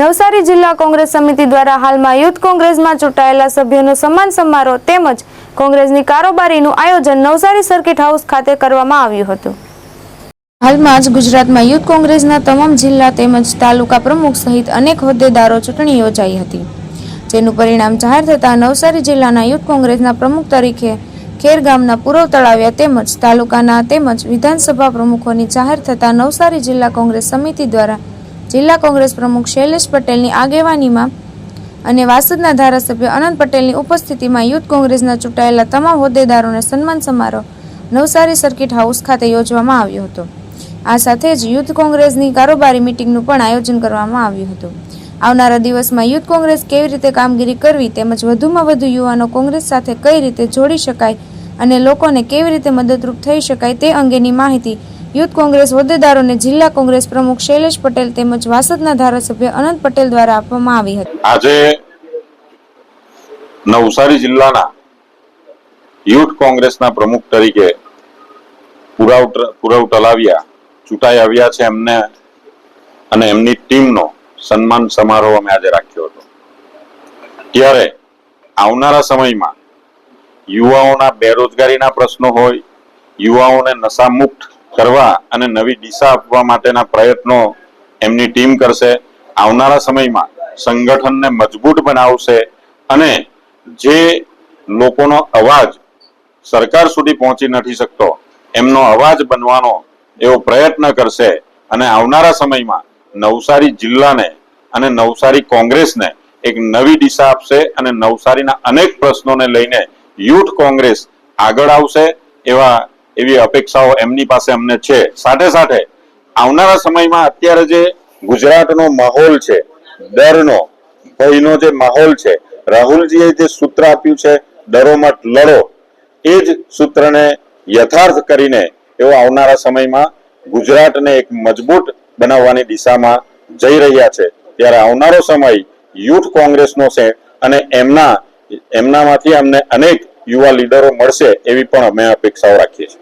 નવસારી જિલ્લા કોંગ્રેસ સમિતિ દ્વારા હાલમાં યુથ કોંગ્રેસમાં ચૂંટાયેલા સભ્યોનો સન્માન સમારોહ તેમજ કોંગ્રેસની કારોબારીનું આયોજન નવસારી સર્કિટ હાઉસ ખાતે કરવામાં આવ્યું હતું. હાલમાં જ ગુજરાતમાં યુથ કોંગ્રેસના તમામ જિલ્લા તેમજ તાલુકા પ્રમુખ સહિત અનેક હોદ્દેદારો ચૂંટણી યોજાઈ હતી. જેનું પરિણામ જાહેર થતાં નવસારી જિલ્લાના યુથ કોંગ્રેસના પ્રમુખ તરીકે ખેર ગામના પૂર્વ તળાવ્યા તેમજ તાલુકાના તેમજ વિધાનસભા પ્રમુખોની જાહેર થતાં નવસારી જિલ્લા કોંગ્રેસ સમિતિ દ્વારા જિલ્લા કોંગ્રેસ પ્રમુખ શૈલેષ પટેલની આગેવાનીમાં અને વાસદના ધારાસભ્ય અનંત પટેલની ઉપસ્થિતિમાં યુથ કોંગ્રેસના ચૂંટાયેલા તમામ હોદ્દેદારોને સન્માન સમારોહ નવસારી સર્કિટ હાઉસ ખાતે યોજવામાં આવ્યો હતો. આ સાથે જ યુથ કોંગ્રેસની કારોબારી મિટિંગનું પણ આયોજન કરવામાં આવ્યું હતું. આવનારા દિવસમાં યુથ કોંગ્રેસ કેવી રીતે કામગીરી કરવી તેમજ વધુમાં વધુ યુવાનો કોંગ્રેસ સાથે કઈ રીતે જોડી શકાય અને લોકોને કેવી રીતે મદદરૂપ થઈ શકાય તે અંગેની માહિતી યુથ કોંગ્રેસ હોદ્દેદારોને જિલ્લા કોંગ્રેસ પ્રમુખ શૈલેષ પટેલ તેમજ વાસદના ધારાસભ્ય અનંત પટેલ દ્વારા આપવામાં આવી હતી. આજે નવસારી જિલ્લાના યુથ કોંગ્રેસના પ્રમુખ તરીકે પુરાવ પુરાવ તલાવિયા, ચૂંટાઈ આવ્યા છે એમને અને એમની ટીમનો સન્માન સમારોહ અમે આજે રાખ્યો હતો. ત્યારે આવનારા સમયમાં યુવાઓના બેરોજગારીના પ્રશ્નો હોય, યુવાઓને નશામુક્ત કરવા અને નવી દિશા આપવા માટેના પ્રયત્નો એમની ટીમ કરશે. આવનારા સમયમાં સંગઠનને મજબૂત બનાવશે અને જે લોકોનો અવાજ સરકાર સુધી પહોંચી નથી શકતો, એમનો અવાજ બનવાનો એવો પ્રયત્ન કરશે અને આવનારા સમયમાં નવસારી જિલ્લાને અને નવસારી કોંગ્રેસને એક નવી દિશા આપશે અને નવસારીના અનેક પ્રશ્નોને લઈને યુથ કોંગ્રેસ આગળ આવશે એવા એવી અપેક્ષાઓ એમની પાસે અમને છે. સાથે સાથે આવનારા સમયમાં અત્યારે જે ગુજરાતનો માહોલ છે, ડરનો, ભયનો જે માહોલ છે, રાહુલજીએ જે સૂત્ર આપ્યું છે ડરો લડો, એ જ સૂત્રને યથાર્થ કરીને એવો આવનારા સમયમાં ગુજરાતને એક મજબૂત બનાવવાની દિશામાં જઈ રહ્યા છે. ત્યારે આવનારો સમય યુથ કોંગ્રેસનો છે અને એમના, એમનામાંથી અમને અનેક યુવા લીડરો મળશે એવી પણ અમે અપેક્ષાઓ રાખીએ છીએ.